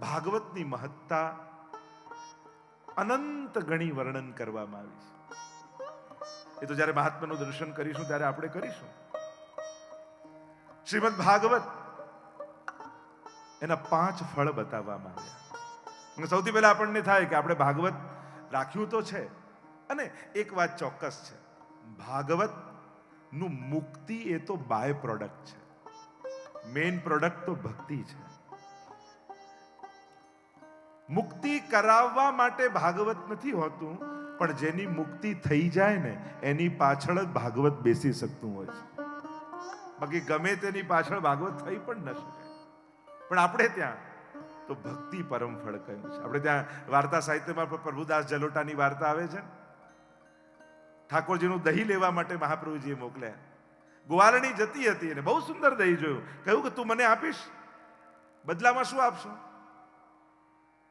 ભાગવતની મહત્તા અનંત ગણી વર્ણન કરવામાં આવી છે. એ તો જ્યારે મહાત્માનું દર્શન કરીશું, ત્યારે આપણે કરીશું. શ્રીમદ ભાગવત એના પાંચ ફળ બતાવવામાં આવ્યા. અને સૌથી પહેલા આપણને થાય કે આપણે ભાગવત રાખ્યું તો છે, અને એક વાત ચોક્કસ છે. ભાગવતનું મુક્તિ એ તો બાય પ્રોડક્ટ છે. મેઇન પ્રોડક્ટ તો ભક્તિ છે. મુક્તિ કરાવવા માટે ભાગવત નથી હોતું, પણ જેની મુક્તિ થઈ જાય ને, એની પાછળ જ ભાગવત બેસી શકતું હોય છે. બાકી ગમે તેની પાછળ ભાગવત થઈ પણ ન શકે. પણ આપણે ત્યાં તો ભક્તિ પરમ ફળ કહ્યું છે. આપણે ત્યાં વાર્તા સાહિત્યમાં પ્રભુદાસ જલોટાની વાર્તા આવે છે ઠાકોરજીનું દહીં લેવા માટે મહાપ્રભુજીએ મોકલ્યા. ગુવારણી જતી હતી અને બહુ સુંદર દહીં જોયું. કહ્યું કે તું મને આપીશ? બદલામાં શું આપશો?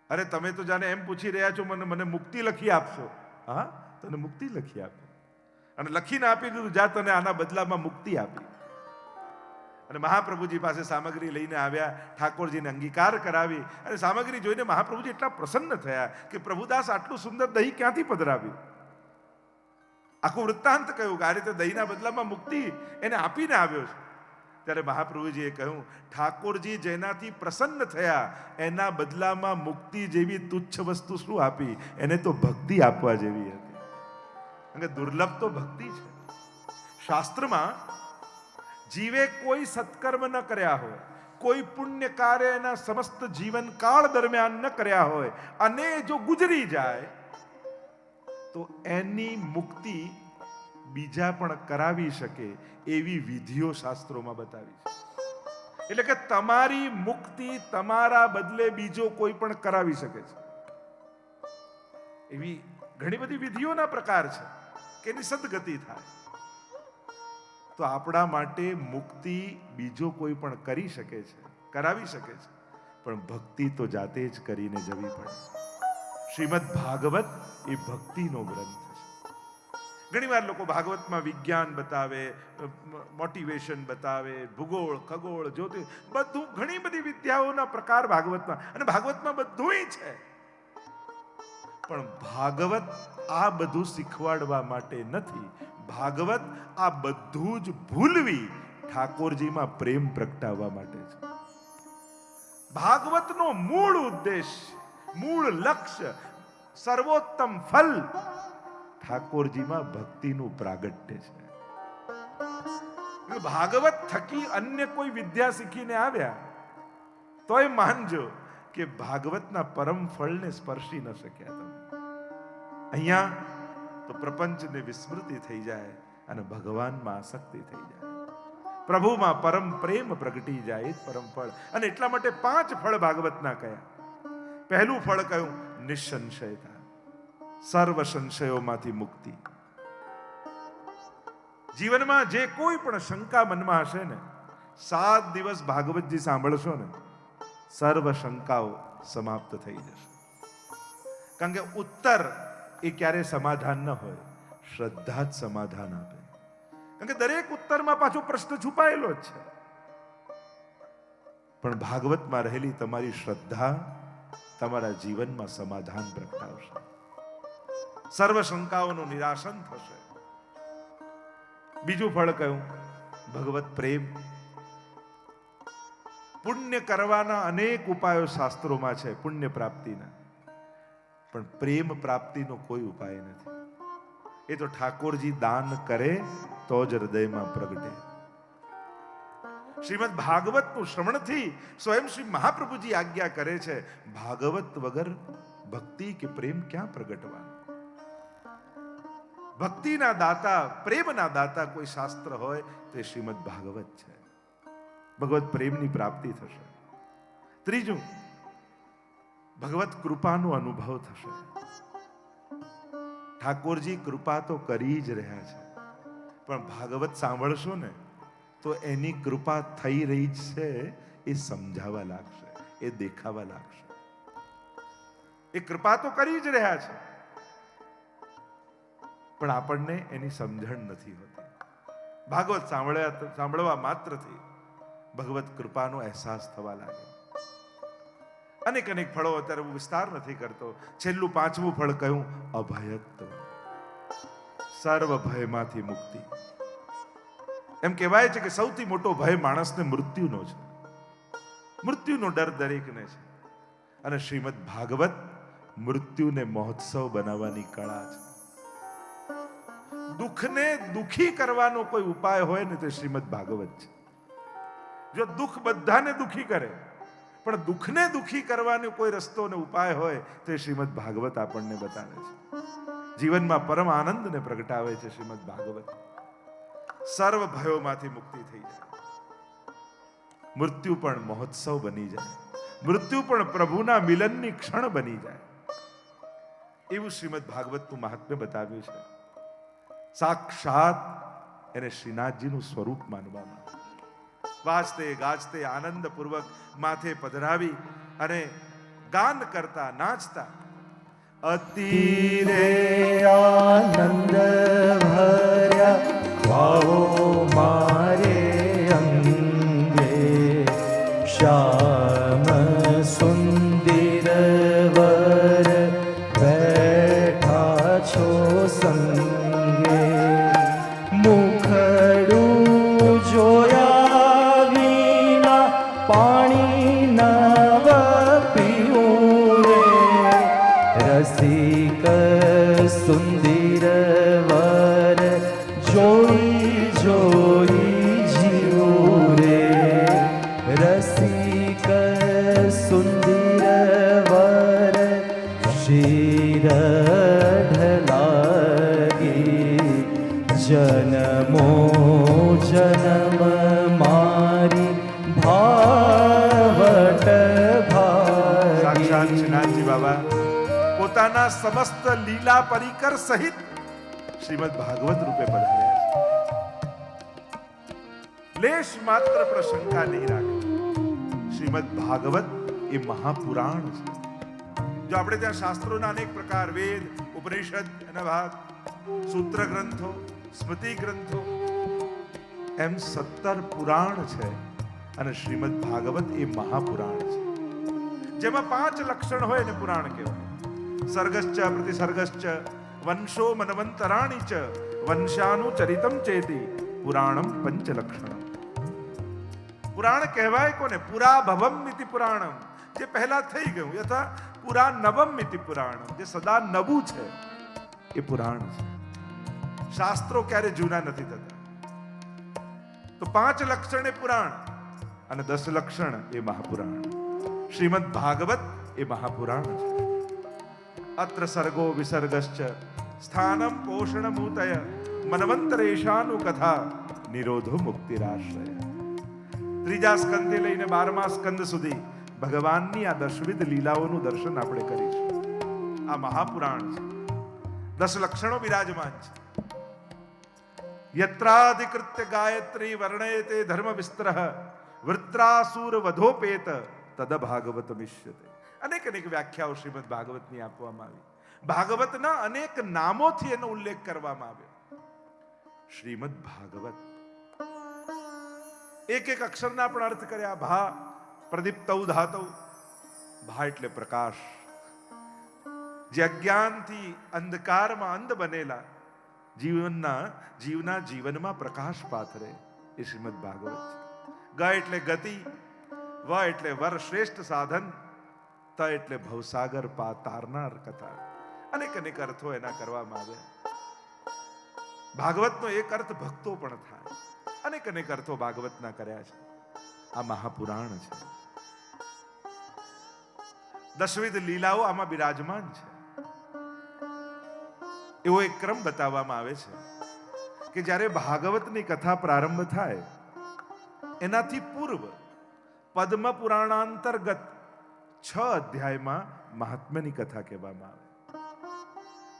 અરે તમે તો જાણે એમ પૂછી રહ્યા છો, મને મને મુક્તિ લખી આપશો. હા? તને મુક્તિ લખી આપો. અને લખીને આપી દીધું, જા તને આના બદલામાં મુક્તિ આપી. અને મહાપ્રભુજી પાસે સામગ્રી લઈને આવ્યા, ઠાકોરજીને અંગીકાર કરાવી અને સામગ્રી જોઈને મહાપ્રભુજી એટલા પ્રસન્ન થયા કે પ્રભુદાસ આટલું સુંદર દહીં ક્યાંથી પધરાવ્યું? આખું વૃત્તાંત કહ્યું કે આ રીતે દહીંના બદલામાં મુક્તિ એને આપીને આવ્યો છે. ત્યારે મહાપ્રભુજીએ કહ્યું, ઠાકોરજી જેનાથી પ્રસન્ન થયા, એના બદલામાં મુક્તિ જેવી તુચ્છ વસ્તુ શું આપી? એને તો ભક્તિ આપવા જેવી હતી. કે દુર્લભ તો ભક્તિ છે. શાસ્ત્રમાં, જીવે કોઈ સત્કર્મ ન કર્યા હોય, કોઈ પુણ્ય કાર્ય એના સમસ્ત જીવન કાળ દરમિયાન ન કર્યા હોય, અને જો ગુજરી જાય, તો એની મુક્તિ બીજા પણ કરાવી શકે એવી વિધિઓ શાસ્ત્રોમાં બતાવી એટલે કે તમારી મુક્તિ તમારા બદલે બીજો કોઈ પણ કરાવી શકે છે. એવી ઘણી બધી વિધિઓના પ્રકાર છે કે એની સદગતિ થાય. તો આપણા માટે મુક્તિ બીજો કોઈ પણ કરી શકે છે, કરાવી શકે છે. પણ ભક્તિ તો જાતે જ કરીને જવી પડે. શ્રીમદ ભાગવત એ ભક્તિનો ગ્રંથ ઘણીવાર લોકો ભાગવતમાં વિજ્ઞાન બતાવે મોટિવેશન બતાવે, ભૂગોળ, ખગોળ જ્યોતિષ બધું ઘણી બધી વિદ્યાઓના પ્રકાર ભાગવતમાં. અને ભાગવતમાં બધું છે. પણ ભાગવત આ બધું શીખવાડવા માટે નથી. ભાગવત આ બધું જ ભૂલવી ઠાકોરજીમાં પ્રેમ પ્રગટાવવા માટે છે. ભાગવતનો મૂળ ઉદ્દેશ, મૂળ લક્ષ્ય, સર્વોત્તમ ફલ ઠાકોરજીમાં ભક્તિનું પ્રાગટ્ય છે. ભાગવત થકી અન્ય કોઈ વિદ્યા શીખીને આવ્યા, તોય માનજો કે ભાગવતના પરમ ફળને સ્પર્શી ન શક્યા તમે. અહીંયા તો પ્રપંચને વિસ્મૃતિ થઈ જાય અને ભગવાનમાં આસક્તિ થઈ જાય. પ્રભુમાં પરમ પ્રેમ પ્રગટી જાય પરમ ફળ. અને એટલા માટે પાંચ ફળ ભાગવતના કયા. પહેલું ફળ કયું? નિસંશયતા. સર્વ સંશયોમાંથી મુક્તિ. જીવનમાં જે કોઈ પણ શંકા મનમાં હશે ને, સાત દિવસ ભાગવતજી સાંભળશો ને, સર્વ શંકાઓ સમાપ્ત થઈ જશે. કારણ કે ઉત્તર એ ક્યારે સમાધાન ન હોય, શ્રદ્ધા જ સમાધાન આપે. કારણ કે દરેક ઉત્તરમાં પાછો પ્રશ્ન છુપાયેલો જ છે. પણ ભાગવતમાં રહેલી તમારી શ્રદ્ધા તમારા જીવનમાં સમાધાન પ્રગટાવશે. સર્વ શંકાઓનું નિરાશન થશે. બીજું ફળ કહ્યું ભગવત પ્રેમ. પુણ્ય કરવાના અનેક ઉપાયો શાસ્ત્રોમાં છે, પુણ્ય પ્રાપ્તિના. પણ પ્રેમ પ્રાપ્તિનો કોઈ ઉપાય નથી. એ તો ઠાકોરજી દાન કરે તો જ હૃદયમાં પ્રગટે. શ્રીમદ ભાગવતનું શ્રવણથી સ્વયં શ્રી મહાપ્રભુજી આજ્ઞા કરે છે, ભાગવત વગર ભક્તિ કે પ્રેમ ક્યાં પ્રગટવાનું? ભક્તિના દાતા, પ્રેમના દાતા કોઈ શાસ્ત્ર હોય તે શ્રીમદ ભાગવત છે. ભગવત પ્રેમની પ્રાપ્તિ થશે. ત્રીજું, ભગવત કૃપાનો અનુભવ થશે. ઠાકોરજી કૃપા તો કરી જ રહ્યા છે. પણ ભાગવત સાંભળશો ને, તો એની કૃપા થઈ રહી છે, એ સમજાવવા લાગશે, એ દેખાવા લાગશે. એ કૃપા તો કરી જ રહ્યા છે. પણ આપણને એની સમજણ નથી હોતી. ભાગવત સાંભળ્યા સાંભળવા માત્રથી ભગવત કૃપાનો અહેસાસ થવા લાગે. અનેક અનેક ફળો અત્યારે હું વિસ્તાર નથી કરતો. છેલ્લું પાંચમું ફળ કહ્યું, અભયત્વ. સર્વ ભયમાંથી મુક્તિ. એમ કહેવાય છે કે સૌથી મોટો ભય માણસને મૃત્યુનો છે. મૃત્યુનો ડર દરેકને છે. અને શ્રીમદ ભાગવત મૃત્યુને મહોત્સવ બનાવવાની કળા છે. દુઃખને દુઃખી કરવાનો કોઈ ઉપાય હોય ને તે શ્રીમદ ભાગવત છે. જો દુઃખ બધાને દુઃખી કરે, પણ દુઃખને દુઃખી કરવાનો કોઈ રસ્તો ને ઉપાય હોય તો એ શ્રીમદ ભાગવત આપણને બતાવે છે. જીવનમાં પરમ આનંદને પ્રગટાવે છે શ્રીમદ ભાગવત. સર્વ ભયોમાંથી મુક્તિ થઈ જાય. મૃત્યુ પણ મહોત્સવ બની જાય. મૃત્યુ પણ પ્રભુના મિલનની ક્ષણ બની જાય. એવું શ્રીમદ ભાગવતનું મહાત્મ્ય બતાવ્યું છે. સાક્ષાત એને શ્રીનાથજીનું સ્વરૂપ માનવામાં વાજતે, ગાજતે, આનંદપૂર્વક માથે પધરાવી અને ગાન કરતા, નાચતા. અતિરે આનંદ ભર્યા મારે અંગે. શ્યામ પોતાના સમસ્ત લીલા પરિકર સહિત શ્રીમદ ભાગવત રૂપે પધાર્યા છે લેશ માત્ર પ્રશંકા નહીં રાખે શ્રીમદ ભાગવત એ મહાપુરાણ છે જો આપણે ત્યાં શાસ્ત્રોના અનેક પ્રકાર વેદ ઉપનિષદ એના ભાગ સૂત્ર ગ્રંથો સ્મૃતિ ગ્રંથો એમ સત્તર પુરાણ છે અને શ્રીમદ ભાગવત એ મહાપુરાણ છે જેમાં પાંચ લક્ષણ હોય એને પુરાણ કહેવાય સર્ગશ્ચ પ્રતિસર્ગશ્ચ વંશો મનવંતરાણી ચ વંશાનું ચરિતમ પુરાણમ પંચલક્ષણમ પુરાણ કહેવાય કોને પુરા ભવમ મિતિ પુરાણમ જે પહેલા થઈ ગયું યથા પુરા નવમ મિતિ પુરાણમ જે સદા નવું છે એ પુરાણ છે શાસ્ત્રો ક્યારે જૂના નથી થતા તો પાંચ લક્ષણ એ પુરાણ અને દસ લક્ષણ એ મહાપુરાણ શ્રીમદ ભાગવત એ મહાપુરાણ છે અત્ર સર્ગો વિસર્ગશ્ચ સ્થાનમ પોષણમૂતય મનવંતરેશાનુ કથા નિરોધો મુક્તિરાશ્રય ત્રીજા સ્કંદથી લઈને બારમા સ્કંદ સુધી ભગવાનની આ દશવિધ લીલાઓનું દર્શન આપણે કરીશું આ મહાપુરાણ છે દસ લક્ષણો બિરાજમાન છે યત્રાધિકૃત્ય ગાયત્રી વર્ણયતે ધર્મ વિસ્તર વૃત્રાસુર વધોપેત તદ ભાગવત મિશ્યતે અનેક અનેક વ્યાખ્યાઓ શ્રીમદ ભાગવતની આપવામાં આવી. ભાગવતના અનેક નામોથી એનો ઉલ્લેખ કરવામાં આવ્યો. શ્રીમદ ભાગવત. એક એક અક્ષરના પણ અર્થ કર્યા. ભા, પ્રદીપ્તૌ ધાતવ ભા એટલે પ્રકાશ. જે અજ્ઞાનથી અંધકારમાં અંધ બનેલા જીવનના, જીવના જીવનમાં પ્રકાશ પાથરે એ શ્રીમદ ભાગવત ગ એટલે ગતિ, વ એટલે વર શ્રેષ્ઠ સાધન ત એટલે ભવસાગર પા તારનાર કથા. અનેક અનેક અર્થો એના કરવામાં આવ્યા. ભાગવતનો એક અર્થ ભક્તો પણ થાય. અનેક અનેક અર્થો ભાગવતના કર્યા છે. આ મહાપુરાણ છે. દશવિધ લીલાઓ આમાં બિરાજમાન છે. એવો એક ક્રમ બતાવવામાં આવે છે કે જ્યારે ભાગવતની કથા પ્રારંભ થાય, એનાથી પૂર્વ પદ્મ પુરાણાંતર્ગત છ અધ્યાયમાં મહાત્મ્યની કથા કહેવામાં આવે.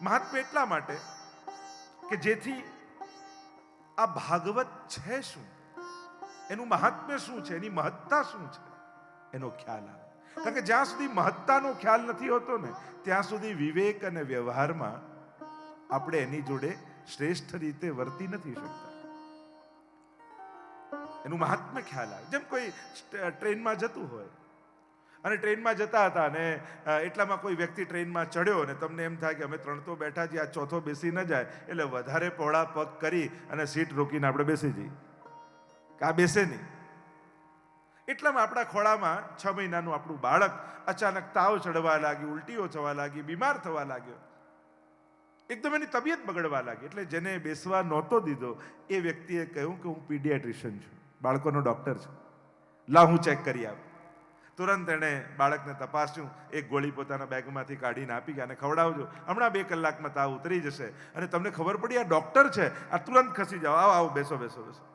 મહાત્મ્ય એટલા માટે કે જેથી આ ભાગવત છે શું? એનું મહાત્મ્ય શું છે? એની મહત્તા શું છે? એનો ખ્યાલ આવે. કારણ કે જ્યાં સુધી મહત્તાનો ખ્યાલ નથી હોતો ને, ત્યાં સુધી વિવેક અને વ્યવહારમાં આપણે એની જોડે શ્રેષ્ઠ રીતે વર્તી નથી શકતા. એનું મહાત્મ્ય ખ્યાલ આવે. જેમ કોઈ ટ્રેનમાં જતું હોય અને ટ્રેનમાં જતા હતા અને એટલામાં કોઈ વ્યક્તિ ટ્રેનમાં ચડ્યો અને તમને એમ થાય કે અમે ત્રણ તો બેઠા છીએ, આ ચોથો બેસી ન જાય, એટલે વધારે પહોળા પગ કરી અને સીટ રોકીને આપણે બેસી જઈએ. કે આ બેસે નહીં. એટલામાં આપણા ખોળામાં છ મહિનાનું આપણું બાળક અચાનક તાવ ચડવા લાગ્યું, ઉલટીઓ થવા લાગી, બીમાર થવા લાગ્યો. એકદમ એની તબિયત બગડવા લાગી, એટલે જેને બેસવા નહોતો દીધો, એ વ્યક્તિએ કહ્યું કે હું પીડિયાટ્રિશિયન છું, બાળકોનો ડૉક્ટર છું. લા હું ચેક કરી આવું. તુરંત એણે બાળકને તપાસ્યું, એક ગોળી પોતાના બેગમાંથી કાઢીને આપી ગયા અને ખવડાવજો. હમણાં બે કલાકમાં તાવ ઉતરી જશે. અને તમને ખબર પડી, આ ડૉક્ટર છે, આ તુરંત ખસી જાઓ. આવો આવો, બેસો બેસો બેસો.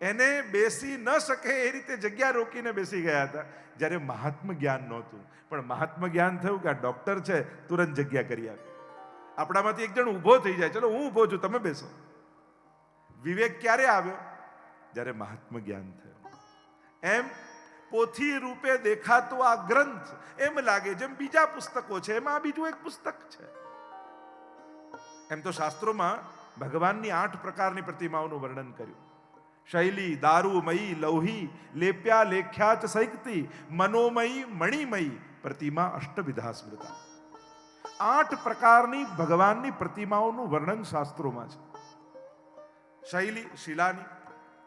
એને બેસી ન શકે એ રીતે જગ્યા રોકીને બેસી ગયા હતા. જ્યારે મહાત્મ જ્ઞાન નહોતું. પણ મહાત્મ જ્ઞાન થયું કે આ ડૉક્ટર છે, તુરંત જગ્યા કરી આપી. આપણામાંથી એક જણ ઊભો થઈ જાય. ચલો, હું ઊભો છું, તમે બેસો. વિવેક ક્યારે આવ્યો? જ્યારે મહાત્મ જ્ઞાન થયું. એમ પોથી રૂપે દેખાતો આ ગ્રંથ એમ લાગે જેમ બીજા પુસ્તકો છે, એમાં બીજું એક પુસ્તક છે. એમ તો શાસ્ત્રોમાં ભગવાનની આઠ પ્રકારની પ્રતિમાઓનું વર્ણન કર્યું. શૈલી, દારૂમયી, લૌહી, લેપ્યા લેખ્યા ચ સૈકતી, મનોમયી, મણિમયી પ્રતિમા અષ્ટવિધા સ્મૃતા આઠ પ્રકારની ભગવાનની પ્રતિમાઓનું વર્ણન શાસ્ત્રોમાં છે. શૈલી, શિલાની,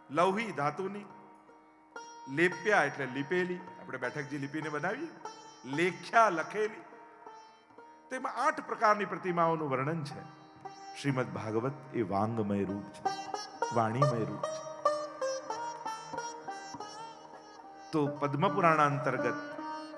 લૌહી, ધાતુની લેપ્યા એટલે લીપેલી. આપણે બેઠકજી લીપીને બનાવી લેખ્યા, લખેલી. તેમાં આઠ પ્રકારની પ્રતિમાઓનું વર્ણન છે. શ્રીમદ ભાગવત એ વાંગમય રૂપ છે. વાણીમય રૂપ છે. તો પદ્મપુરાણ અંતર્ગત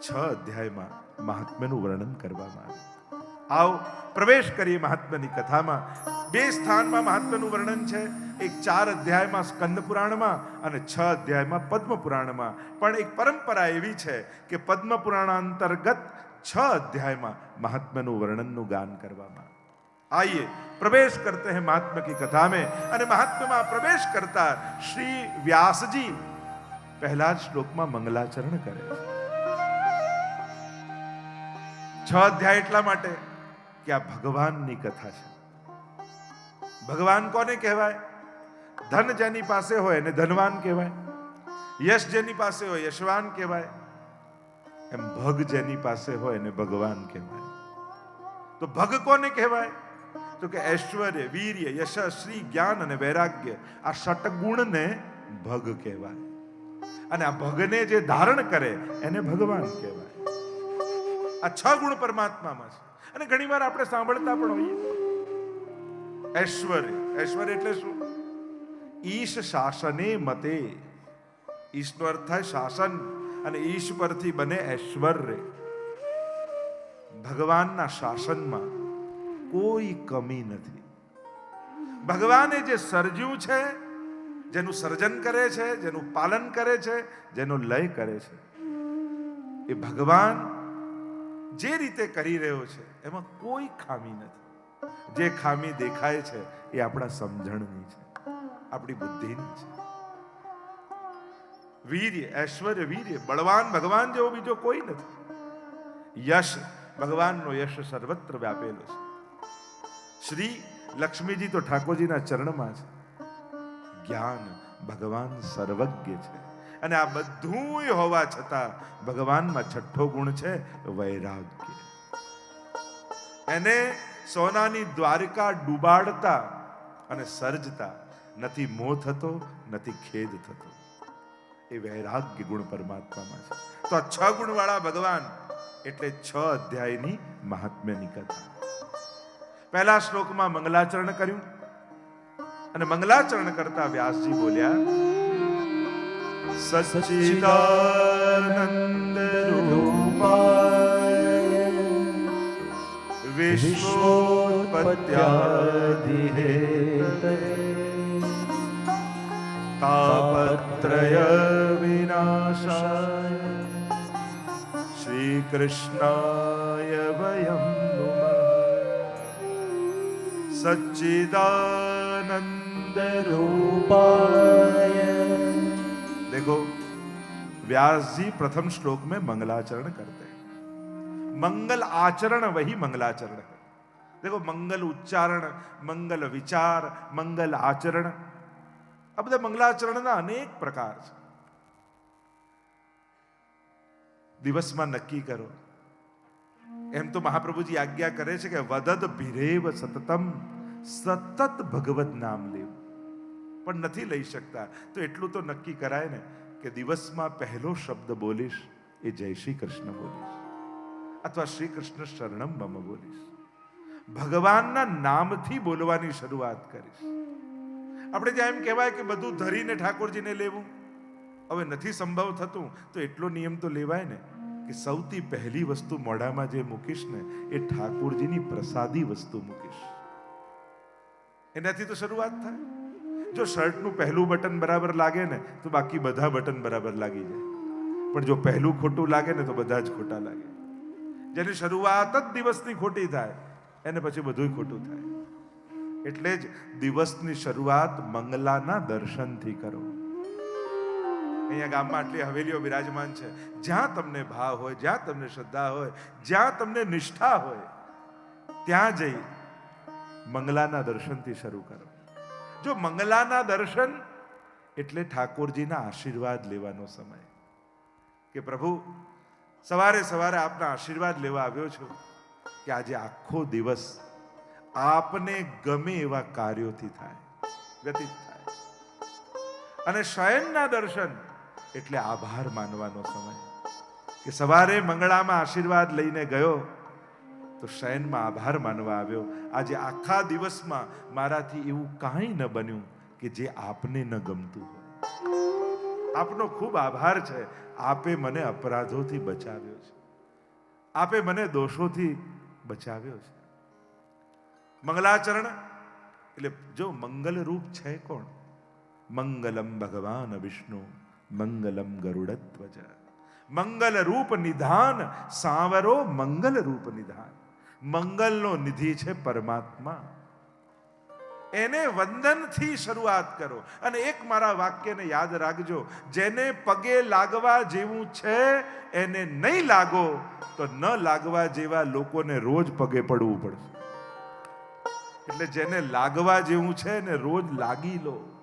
છ અધ્યાયમાં મહાત્મ્યનું વર્ણન કરવામાં આવ્યું. આવો પ્રવેશ કરીએ મહાત્મ્યની કથામાં બે સ્થાનમાં મહાત્મ્યનું વર્ણન છે એક ચાર અધ્યાયમાં સ્કંદ પુરાણમાં અને છ અધ્યાયમાં પદ્મ પુરાણમાં પણ એક પરંપરા એવી છે કે પદ્મ પુરાણ અંતર્ગત છ અધ્યાયમાં મહાત્મ્યનું વર્ણનનું ગાન કરવામાં आइए प्रवेश करते हैं महात्मा की कथा में અને મહાત્મામાં પ્રવેશ કરતા શ્રી વ્યાસજી પહેલા જ શ્લોકમાં મંગલાચરણ કરે છે છ અધ્યાય એટલા માટે કે આ ભગવાનની કથા છે. ભગવાન કોને કહેવાય? ધન જેની પાસે હોય એને ધનવાન કહેવાય. યશ જેની પાસે હોય યશવાન કહેવાય. એમ ભગ જેની પાસે હોય એને ભગવાન કહેવાય. તો ભગ કોને કહેવાય? તો કે ઐશ્વર્ય, વીર્ય, યશ, શ્રી, જ્ઞાન અને વૈરાગ્ય આ ષટગુણને ભગ કહેવાય. અને આ ભગને જે ધારણ કરે એને ભગવાન કહેવાય. આ છ ગુણ પરમાત્મામાં છે. અને ઘણીવાર આપણે સાંભળતા પણ હોઈએ. ઐશ્વર્ય ઐશ્વર્ય એટલે શું? ઈશ શાસને મતે. ઈશનો અર્થ થાય શાસન અને ઈશ પરથી બને ઐશ્વર્ય. ભગવાનના શાસનમાં કોઈ કમી નથી. ભગવાને જે સર્જ્યું છે, જેનું સર્જન કરે છે, જેનું પાલન કરે છે, જેનો લય કરે છે, એ ભગવાન જે રીતે કરી રહ્યો છે એમાં કોઈ ખામી નથી. જે ખામી દેખાય છે એ આપણા સમજણની છે. આપણી બુદ્ધિની છે. વીર્ય, ઐશ્વર્ય, વીર્ય, બળવાન ભગવાન જેવો બીજો કોઈ નથી. યશ, ભગવાનનો યશ સર્વત્ર વ્યાપેલો છે. શ્રી લક્ષ્મીજી તો ઠાકોરજીના ચરણમાં છે. જ્ઞાન ભગવાન સર્વજ્ઞ છે. અને આ બધું હોવા છતાં ભગવાનમાં છઠ્ઠો ગુણ છે વૈરાગ્ય. એને સોનાની દ્વારિકા ડૂબાડતા અને સર્જતા. નથી મોહ થતો નથી ખેદ થતો. એ વૈરાગ્ય ગુણ પરમાત્મામાં છે. તો આ છ ગુણવાળા ભગવાન એટલે છ અધ્યાયની મહાત્મ્યની કથા. પહેલા શ્લોકમાં મંગલાચરણ કર્યું. અને મંગલાચરણ કરતા વ્યાસજી બોલ્યા સચિદાનંદ રૂપાય विष्णोत्पत्यादिहेतवे तापत्रय विनाशाय श्रीकृष्णाय वयं नुमः सच्चिदानन्दरूपाय देखो व्यास जी प्रथम श्लोक में मंगलाचरण करते हैं मंगल आचरण वही मंगलाचरण है देखो मंगल उच्चारण મંગલ વિચાર મંગલ આચરણ આ બધા મંગલાચરણના અનેક પ્રકાર છે દિવસમાં નક્કી કરો એમ તો મહાપ્રભુજી આજ્ઞા કરે છે કે વદદ ભીરેવ સતતમ સતત ભગવત નામ લેવું પણ નથી લઈ શકતા તો એટલું તો નક્કી કરાય ને કે દિવસમાં પહેલો શબ્દ બોલીશ એ જય શ્રી કૃષ્ણ બોલીશ અથવા શ્રી કૃષ્ણ શરણમ મમ બોલીશ. ભગવાનના નામથી બોલવાની શરૂઆત કરીશ. આપણે જ્યાં એમ કહેવાય કે બધું ધરીને ઠાકોરજીને લેવું, હવે નથી સંભવ થતું, તો એટલો નિયમ તો લેવાય ને કે સૌથી પહેલી વસ્તુ મોઢામાં જે મૂકીશ ને, એ ઠાકોરજીની પ્રસાદી વસ્તુ મૂકીશ. એનાથી તો શરૂઆત થાય. જો શર્ટનું પહેલું બટન બરાબર લાગે ને, તો બાકી બધા બટન બરાબર લાગી જાય. પણ જો પહેલું ખોટું લાગે ને, તો બધા જ ખોટા લાગે. જેની શરૂઆત જ દિવસની ખોટી થાય, એને પછી બધું ખોટું થાય. એટલે જ દિવસની શરૂઆત મંગલાના દર્શનથી કરો. અહીંયા ગામમાં આટલી હવેલીઓ બિરાજમાન છે. જ્યાં તમને ભાવ હોય, જ્યાં તમને શ્રદ્ધા હોય, જ્યાં તમને નિષ્ઠા હોય, ત્યાં જઈ મંગલાના દર્શનથી શરૂ કરો. જો મંગલાના દર્શન એટલે ઠાકોરજીના આશીર્વાદ લેવાનો સમય. કે પ્રભુ સવારે સવારે આપના આશીર્વાદ લેવા આવ્યો છું કે આજે આખો દિવસ આપને ગમે એવા કાર્યોથી થાય, વ્યતીત થાય. અને શયનના દર્શન એટલે આભાર માનવાનો સમય. કે સવારે મંગળામાં આશીર્વાદ લઈને ગયો, તો શયનમાં આભાર માનવા આવ્યો. આજે આખા દિવસમાં મારાથી એવું કાંઈ ન બન્યું કે જે આપને ન ગમતું હોય. આપનો ખૂબ આભાર છે. આપે મને અપરાધોથી બચાવ્યો છે. આપે મને દોષોથી બચાવ્યો છે. મંગલાચરણ એટલે જો મંગલરૂપ છે કોણ? મંગલમ ભગવાન વિષ્ણુ, મંગલમ ગરુડધ્વજ મંગલ રૂપ નિધાન, સાવરો મંગલ રૂપ નિધાન. મંગલનો નિધિ છે પરમાત્મા. એને વંદનથી શરૂઆત કરો અને એક મારા વાક્યને યાદ રાખજો, જેને પગે લાગવા જેવું છે, એને નહીં લાગો તો ન લાગવા જેવા લોકોને રોજ પગે પડવું પડશે. એટલે જેને લાગવા જેવું છે એને રોજ લાગી લો.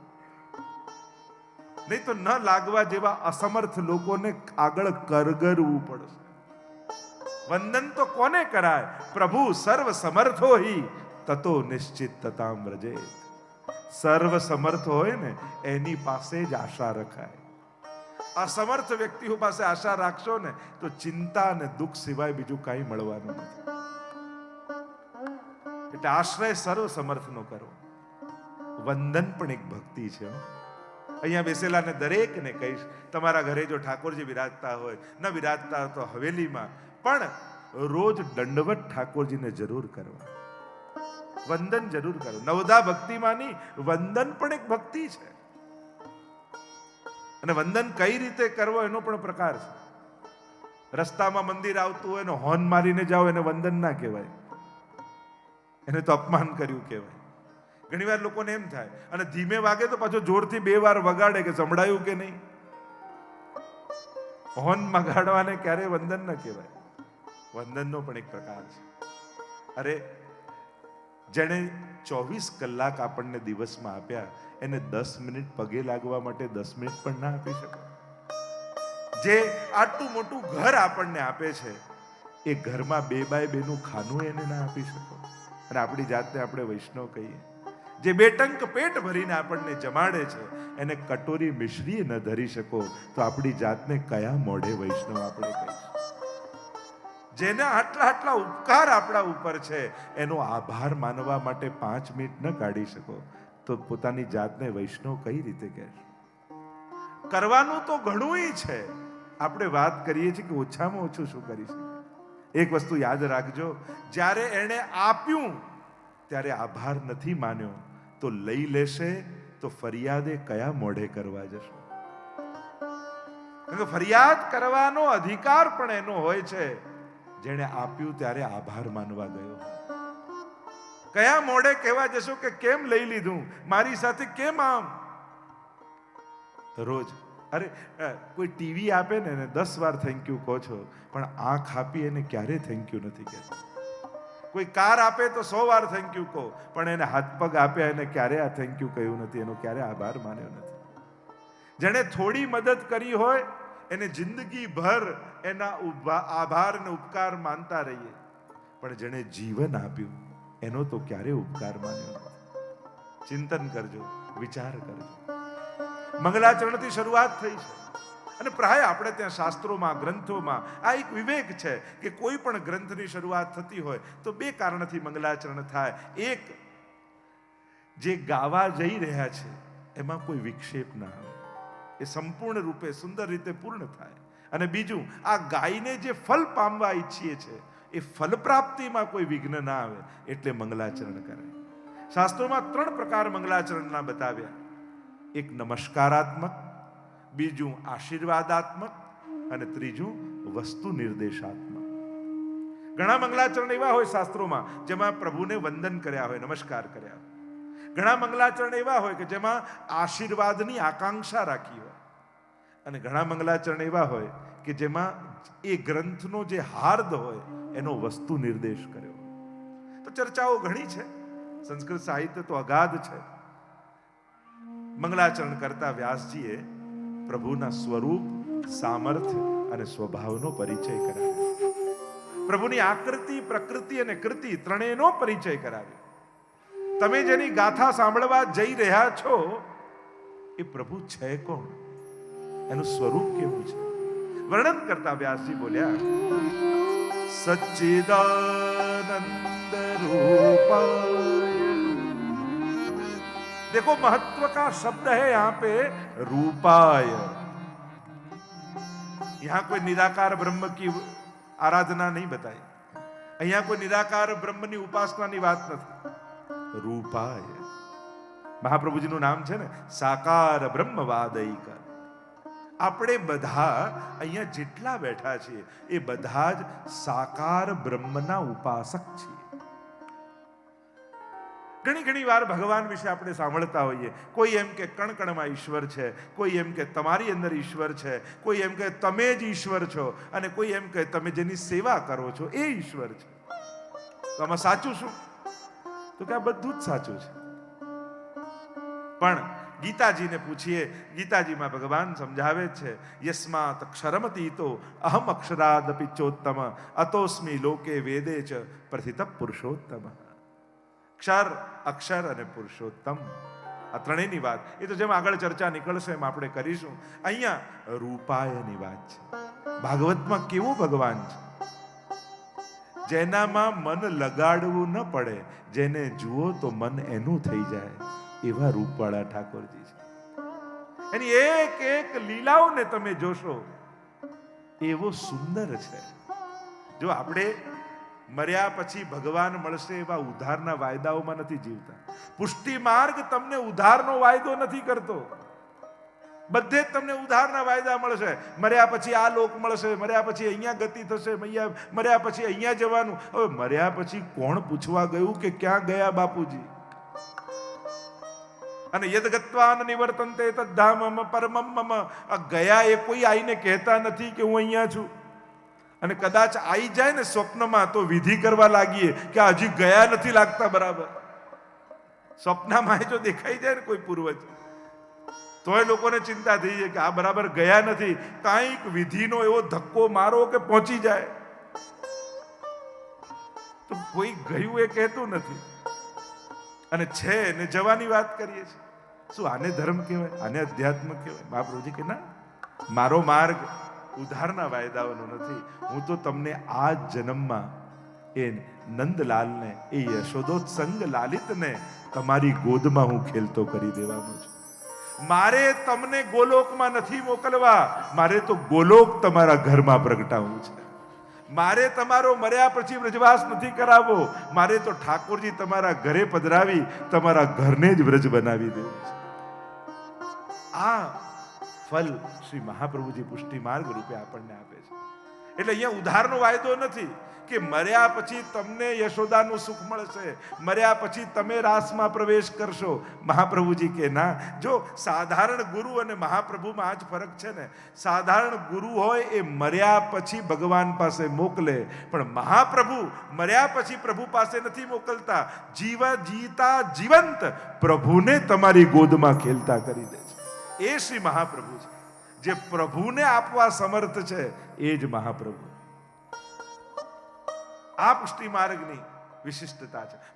નહીં તો ન લાગવા જેવા અસમર્થ લોકોને આગળ કરગરવું પડશે. વંદન તો કોને કરાય? પ્રભુ સર્વ સમર્થો તતો નિશ્ચિત તતામ વ્રજે સર્વ સમર્થ હોય ને, એની પાસે જ આશા રખાય. અસમર્થ વ્યક્તિઓ પાસે આશા રાખશો ને, તો ચિંતા અને દુઃખ સિવાય બીજું કાંઈ મળવાનું નથી. એટલે આશ્રય સર્વ સમર્થનો કરો. વંદન પણ એક ભક્તિ છે. અહીંયા બેસેલા ને દરેકને કહીશ, તમારા ઘરે જો ઠાકોરજી બિરાજતા હોય, ન બિરાજતા તો હવેલીમાં, પણ રોજ દંડવત ઠાકોરજીને જરૂર કરવા. વંદન જરૂર કરો. નવદા ભક્તિમાંની વંદન પણ એક ભક્તિ છે. અને વંદન કઈ રીતે કરવો એનો પણ પ્રકાર છે. રસ્તામાં મંદિર આવતું હોય ને હોર્ન મારીને જાઓ, એને વંદન ના કહેવાય. એને તો અપમાન કર્યું કહેવાય. ઘણી વાર લોકોને એમ થાય, અને ધીમે વાગે તો પાછો જોરથી બે વાર વગાડે કે સંભળાયું કે નહીં. હોર્ન મગાડવાને ક્યારે વંદન ન કહેવાય. વંદનનો પણ એક પ્રકાર છે. અરે જેણે ચોવીસ કલાક આપણને દિવસમાં આપ્યા, એને દસ મિનિટ પગે લાગવા માટે દસ મિનિટ પણ ના આપી શકો. જે આટલું મોટું ઘર આપણને આપે છે, એ ઘરમાં બે બાય બેનું ખાનું એને ના આપી શકો. અને આપણી જાતને આપણે વૈષ્ણવ કહીએ. જે બેટંક પેટ ભરીને આપણને જમાડે છે, એને કટોરી મિશ્રી ન ધરી શકો, તો આપણી જાતને કયા મોઢે વૈષ્ણવ આપણે કહીશું? જેને આટલા આટલા ઉપકાર આપણા ઉપર છે, એનો આભાર માનવા માટે પાંચ મિનિટ ન કાઢી શકો. તો પોતાની જાતને વૈષ્ણવ કઈ રીતે કહેશે કરવાનું તો ઘણું છે. આપણે વાત કરીએ છીએ કે ઓછામાં ઓછું શું કરી એક વસ્તુ યાદ રાખજો, જ્યારે એણે આપ્યું, ત્યારે આભાર નથી માન્યો. તો લઈ લેશે, તો ફરિયાદે કયા મોઢે કરવા જશો? કારણ ફરિયાદ કરવાનો અધિકાર પણ એનો હોય છે. જેણે આપ્યું ત્યારે આભાર માનવા ગયો. કયા મોડે કહેવા જશો કે કેમ લઈ લીધું? મારી સાથે કેમ આમ? રોજ. અરે કોઈ ટીવી આપે ને દસ વાર થેન્ક યુ કહો છો, પણ આંખ આપી એને ક્યારે થેન્ક યુ નથી કહેતા. કોઈ કાર આપે તો સો વાર થેન્ક યુ કહો, પણ એને હાથ પગ આપ્યા એને ક્યારે આ થેન્ક યુ કહ્યું નથી, એનો ક્યારે આભાર માન્યો નથી. જેણે થોડી મદદ કરી હોય એને જિંદગી ભર એના ઊભા આભારને ઉપકાર માનતા રહીએ. પણ જેણે જીવન આપ્યું, એનો તો ક્યારે ઉપકાર માન્યો ચિંતન કરજો, વિચાર કરજો. મંગલાચરણથી શરૂઆત થઈ છે. અને પ્રાય આપણે ત્યાં શાસ્ત્રોમાં, ગ્રંથોમાં આ એક વિવેક છે કે કોઈ પણ ગ્રંથની શરૂઆત થતી હોય તો બે કારણથી મંગલાચરણ થાય. એક, જે ગાવા જઈ રહ્યા છે, એમાં કોઈ વિક્ષેપ ના આવે. એ સંપૂર્ણ રૂપે સુંદર રીતે પૂર્ણ થાય. અને બીજું, આ ગાયને જે ફલ પામવા ઈચ્છીએ છે, એ ફલ પ્રાપ્તિમાં કોઈ વિઘ્ન ના આવે, એટલે મંગલાચરણ કરે. શાસ્ત્રોમાં ત્રણ પ્રકાર મંગલાચરણના બતાવ્યા. એક નમસ્કારાત્મક, બીજું આશીર્વાદાત્મક, અને ત્રીજું વસ્તુ નિર્દેશાત્મક. ઘણા મંગલાચરણ એવા હોય શાસ્ત્રોમાં, જેમાં પ્રભુને વંદન કર્યા હોય, નમસ્કાર કર્યા હોય. ઘણા મંગલાચરણ એવા હોય કે જેમાં આશીર્વાદની આકાંક્ષા રાખી હોય. અને ઘણા મંગલાચરણ એવા હોય કે જેમાં એ ગ્રંથનો જે હાર્દ હોય એનો વસ્તુ નિર્દેશ કર્યો. તો ચર્ચાઓ ઘણી છે. સંસ્કૃત સાહિત્ય તો અગાધ છે. મંગલાચરણ કરતા વ્યાસજીએ પ્રભુના સ્વરૂપ, સામર્થ્ય અને સ્વભાવનો પરિચય કરાવ્યો. પ્રભુની આકૃતિ, પ્રકૃતિ અને કૃતિ ત્રણેયનો પરિચય કરાવ્યો. તમે જેની ગાથા સાંભળવા જઈ રહ્યા છો એ પ્રભુ છે કોણ એનું સ્વરૂપ કેવું છે વર્ણન કરતા વ્યાસજી બોલ્યા સચ્ચિદાનંદ देखो महत्व का शब्द है यहां पे रूपाय यहां कोई निराकार ब्रह्म की आराधना नहीं बताई અહીંયા કોઈ નિરાકાર બ્રહ્મની ઉપાસનાની વાત નથી રૂપાય. મહાપ્રભુજીનું નામ છે ને, સાકાર બ્રહ્મવાદૈક આપણે બધા અહીંયા જેટલા બેઠા છીએ, એ બધા જ સાકાર બ્રહ્મના ઉપાસક છીએ. ઘણી ઘણી વાર ભગવાન વિશે આપણે સાંભળતા હોઈએ. કોઈ એમ કે કણકણમાં ઈશ્વર છે, કોઈ એમ કે તમારી અંદર ઈશ્વર છે, કોઈ એમ કે તમે જ ઈશ્વર છો, અને કોઈ એમ કે તમે જેની સેવા કરો છો, એ ઈશ્વર છે. તો આમાં સાચું શું? તો કે આ બધું જ સાચું છે. પણ ગીતાજીને પૂછીએ, ગીતાજીમાં ભગવાન સમજાવે છે, યસ્માત ક્ષરમતી તો અહમ અક્ષરાદપી ચોત્તમ, અતોસ્મી લોકે વેદે ચ પ્રથિત પુરુષોત્તમ. ક્ષર, અક્ષર અને પુરુષોત્તમ. આ ત્રણેયની વાત. એ તો જેમ આગળ ચર્ચા નીકળશે એમ આપણે કરીશું. અહીંયા રૂપાયની વાત છે. ભાગવતમાં કેવું ભગવાન છે? જેનામાં મન લગાડવું ન પડે, જેને જુઓ તો મન એનું થઈ જાય, એવા રૂપવાળા ઠાકોરજી છે. એની એક એક લીલાઓને તમે જોશો, એવો સુંદર છે. જો આપણે મર્યા પછી ભગવાન મળશે એવા ઉધારના વાયદાઓમાં નથી જીવતા. પુષ્ટિ માર્ગ તમને ઉધારનો વાયદો નથી કરતો. બધે જ તમને ઉધારના વાયદા મળશે. મર્યા પછી આ લોક મળશે, મર્યા પછી અહીંયા ગતિ થશે, મૈયા મર્યા પછી અહીંયા જવાનું. હવે મર્યા પછી કોણ પૂછવા ગયું કે ક્યાં ગયા બાપુજી? અને યદ ગત્વાન નિવર્તનતે તદ્ધામમ પરમમ મમ. આ ગયા એ કોઈ આઈને કહેતા નથી કે હું અહીંયા છું. અને કદાચ આવી જાય ને સ્વપ્નમાં તો વિધિ કરવા લાગીએ કે હજી ગયા નથી લાગતા બરાબર. સ્વપ્નમાં જો દેખાઈ જાય ને કોઈ પૂર્વજ. તોય લોકોને ચિંતા થઈ જાય કે આ બરાબર ગયા નથી. કાંઈક વિધિનો એવો ધક્કો મારો કે પહોંચી જાય. તો કોઈ ગયું એ કહેતું નથી. અને છે ને જવાની વાત કરીએ છીએ. શું આને ધર્મ કહેવાય? આને અધ્યાત્મ કહેવાય? મહાપ્રભુજી કે ના, મારો માર્ગ ઉધારના વાયદાઓનો નથી. હું તો તમને આ જન્મમાં એ નંદલાલને, એ યશોદોત્સંગ લાલિતને તમારી ગોદમાં હું ખેલતો કરી દેવાનો છું. મારે તમને ગોલોકમાં નથી મોકલવા, મારે તો ગોલોક તમારા ઘરમાં પ્રગટાવવું છે. મારે તમારો મર્યા પછી વ્રજવાસ નથી કરાવવો, મારે તો ઠાકોરજી તમારા ઘરે પધરાવી, તમારા ઘરને જ વ્રજ બનાવી દેવું છે. આ ફલ શ્રી મહાપ્રભુજી પુષ્ટિ માર્ગ રૂપે આપણને આપે છે. એટલે અહીંયા ઉધારનો વાયદો નથી કે મર્યા પછી તમને યશોદાનું સુખ મળશે, મર્યા પછી તમે રાસમાં પ્રવેશ કરશો. મહાપ્રભુજી કે, ના, જો સાધારણ ગુરુ અને મહાપ્રભુમાં આ જ ફરક છે ને, સાધારણ ગુરુ હોય એ મર્યા પછી ભગવાન પાસે મોકલે, પણ મહાપ્રભુ મર્યા પછી પ્રભુ પાસે નથી મોકલતા. જીવ જીતા જીવંત પ્રભુને તમારી ગોદમાં ખેલતા કરી દે છે. એ શ્રી મહાપ્રભુ છે જે પ્રભુને આપવા સમર્થ છે એ જ મહાપ્રભુ. આ પુષ્ટિ માર્ગની વિશિષ્ટતા છે.